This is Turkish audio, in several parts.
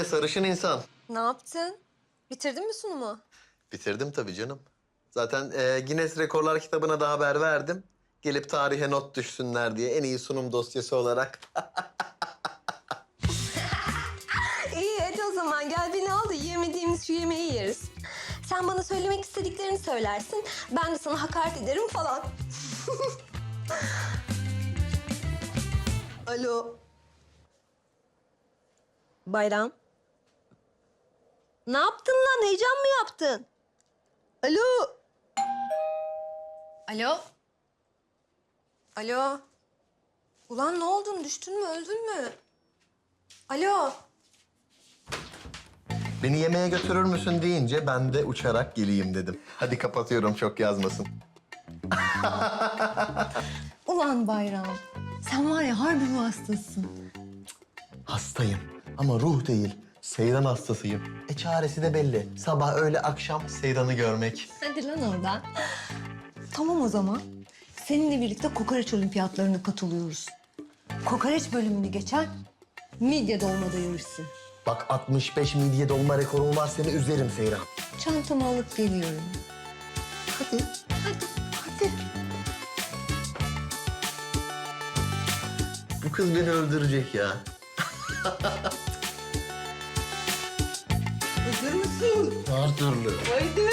Söyle sarışın insan. Ne yaptın? Bitirdin mi sunumu? Bitirdim tabii canım. Zaten e, Guinness Rekorlar kitabına da haber verdim. Gelip tarihe not düşsünler diye en iyi sunum dosyası olarak. İyi hadi o zaman gel beni al da yemediğimiz şu yemeği yeriz. Sen bana söylemek istediklerini söylersin. Ben de sana hakaret ederim falan. Alo. Bayram. Ne yaptın lan? Heyecan mı yaptın? Alo. Alo? Alo. Ulan ne oldun? Düştün mü? Öldün mü? Alo. Beni yemeğe götürür müsün deyince ben de uçarak geleyim dedim. Hadi kapatıyorum çok yazmasın. Ulan Bayram. Sen var ya harbi bir hastasın. Hastayım ama ruh değil. Seyran hastasıyım. E çaresi de belli. Sabah öğle akşam Seyran'ı görmek. Hadi lan oradan. Tamam o zaman. Seninle birlikte kokoreç olimpiyatlarına katılıyoruz. Kokoreç bölümünü geçen midye dolmada yarışsın. Bak 65 midye dolma rekorum var seni üzerim Seyran. Çantamı alıp geliyorum. Hadi. Hadi, hadi. Bu kız beni öldürecek ya. Mısın? Her türlü. Haydi.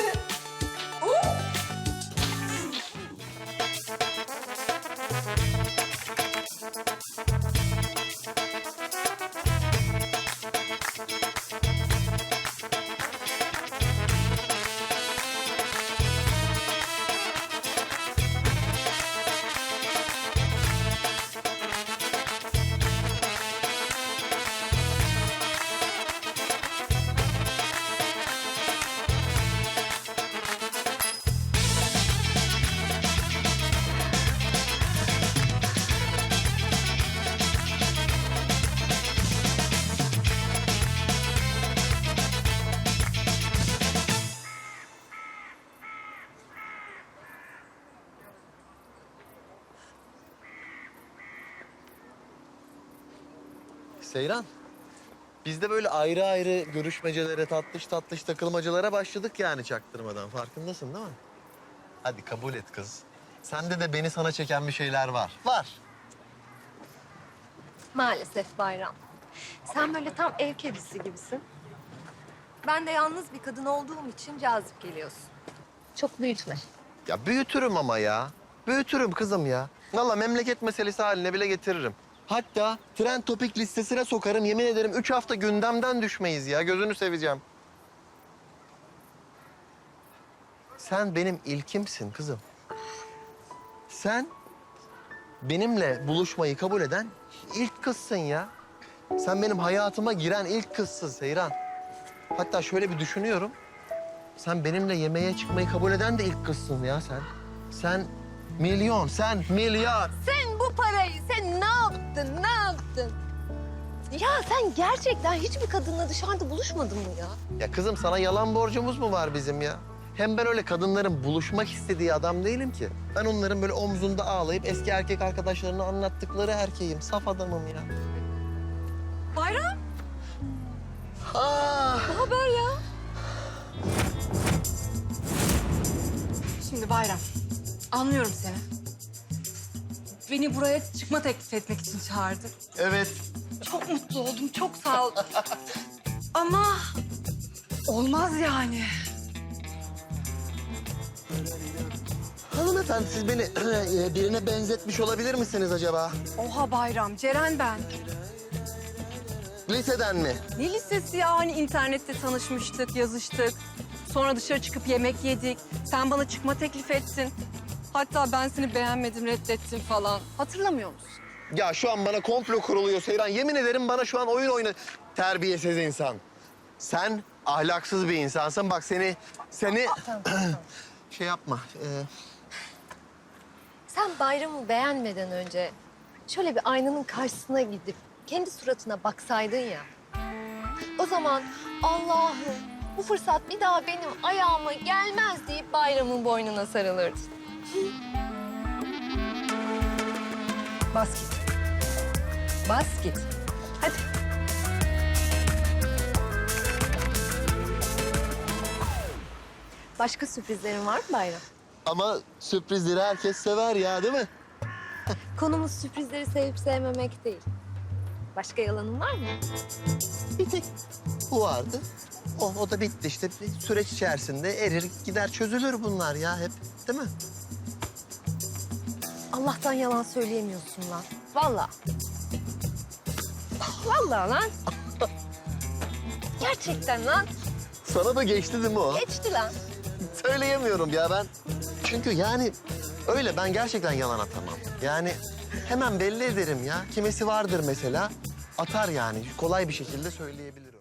Seyran. Biz de böyle ayrı ayrı görüşmecelere, tatlış tatlış takılmacalara başladık yani çaktırmadan. Farkındasın değil mi? Hadi kabul et kız. Sende de beni sana çeken bir şeyler var. Var. Maalesef Bayram. Sen böyle tam ev kedisi gibisin. Ben de yalnız bir kadın olduğum için cazip geliyorsun. Çok büyütme. Ya büyütürüm ama ya. Büyütürüm kızım ya. Valla memleket meselesi haline bile getiririm. Hatta trend topik listesine sokarım. Yemin ederim üç hafta gündemden düşmeyiz ya. Gözünü seveceğim. Sen benim ilkimsin kızım. Sen benimle buluşmayı kabul eden ilk kızsın ya. Sen benim hayatıma giren ilk kızsın Seyran. Hatta şöyle bir düşünüyorum. Sen benimle yemeğe çıkmayı kabul eden de ilk kızsın ya sen. Sen milyon, sen milyar. Sen bu parayı sen ne yaptın, ne yaptın? Ya sen gerçekten hiçbir kadınla dışarıda buluşmadın mı ya? Ya kızım sana yalan borcumuz mu var bizim ya? Hem ben öyle kadınların buluşmak istediği adam değilim ki. Ben onların böyle omzunda ağlayıp eski erkek arkadaşlarını anlattıkları erkeğim. Saf adamım ya. Bayram, Ah! ne haber ya? Şimdi Bayram, anlıyorum seni. Beni buraya çıkma teklif etmek için çağırdı. Evet. Çok mutlu oldum, çok sağ ol. Ama olmaz yani. Hanımefendi siz beni e, birine benzetmiş olabilir misiniz acaba? Oha Bayram, Ceren ben. Liseden mi? Ne lisesi ya? Hani internette tanışmıştık, yazıştık. Sonra dışarı çıkıp yemek yedik. Sen bana çıkma teklif ettin. Hatta ben seni beğenmedim, reddettim falan. Hatırlamıyor musun? Ya şu an bana komplo kuruluyor Seyran. Yemin ederim bana şu an oyun oyna... Terbiyesiz insan. Sen ahlaksız bir insansın. Bak seni... Seni... şey yapma. e, Sen bayramı beğenmeden önce şöyle bir aynanın karşısına gidip kendi suratına baksaydın ya. O zaman Allah'ım bu fırsat bir daha benim ayağıma gelmez deyip bayramın boynuna sarılırdın. Bas git. Bas git. Hadi. Başka sürprizlerin var mı Bayram? Ama sürprizleri herkes sever ya değil mi? Konumuz sürprizleri sevip sevmemek değil. Başka yalanın var mı? Bir tek bu vardı. O, o da bitti işte. Bir süreç içerisinde erir gider çözülür bunlar ya hep değil mi? Allah'tan yalan söyleyemiyorsun lan. Vallahi. Vallahi lan. Gerçekten lan. Sana da geçti değil mi o? Geçti lan. Söyleyemiyorum ya ben. Çünkü yani öyle ben gerçekten yalan atamam. Yani hemen belli ederim ya. Kimisi vardır mesela atar yani kolay bir şekilde söyleyebilir.